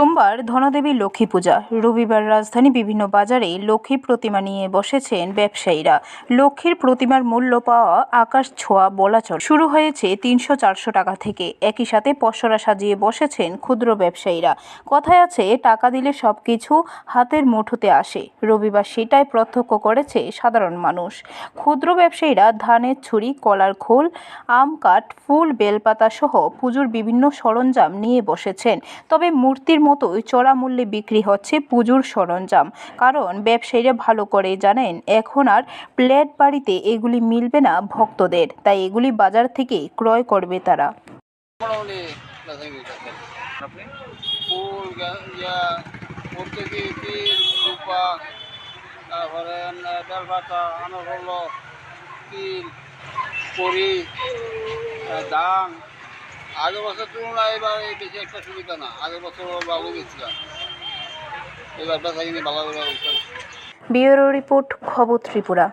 সোমবার ধনদেবী লক্ষ্মী পূজা। রবিবার রাজধানী বিভিন্ন বাজারে লক্ষ্মী প্রতিমা নিয়ে বসেছেন ব্যবসায়ীরা। লক্ষ্মীর প্রতিমার মূল্য পাওয়া আকাশ ছোঁয়া বলা চলে। শুরু হয়েছে তিনশো চারশো টাকা থেকে। একই সাথে পসরা সাজিয়ে বসেছেন ক্ষুদ্র ব্যবসায়ীরা। কথায় আছে, টাকা দিলে সব কিছু হাতের মুঠোতে আসে। রবিবার সেটাই প্রত্যক্ষ করেছে সাধারণ মানুষ। ক্ষুদ্র ব্যবসায়ীরা ধানের ছুরি, কলার খোল, আম কাঠ, ফুল, বেলপাতা সহ পুজোর বিভিন্ন সরঞ্জাম নিয়ে বসেছেন। তবে মূর্তির মতোই চড়া মূল্যে বিক্রি হচ্ছে পুজোর সরঞ্জাম। কারণ ব্যবসায়ীরা ভালো করে জানেন এখন আর প্লেট বাড়িতে এগুলি মিলবে না ভক্তদের তাই এগুলি বাজার থেকে ক্রয় করবে তারা। তারপরে বেলপাতা আনার হলো তিল করি দাম আগের বছর তুলনায় এবার বেশি একটা সুবিধা না। আগের বছর ভালো গেছিলাম এবার বেচা কিনে ভালো ব্যবস্থা ব্যুরো রিপোর্ট খবর ত্রিপুরা।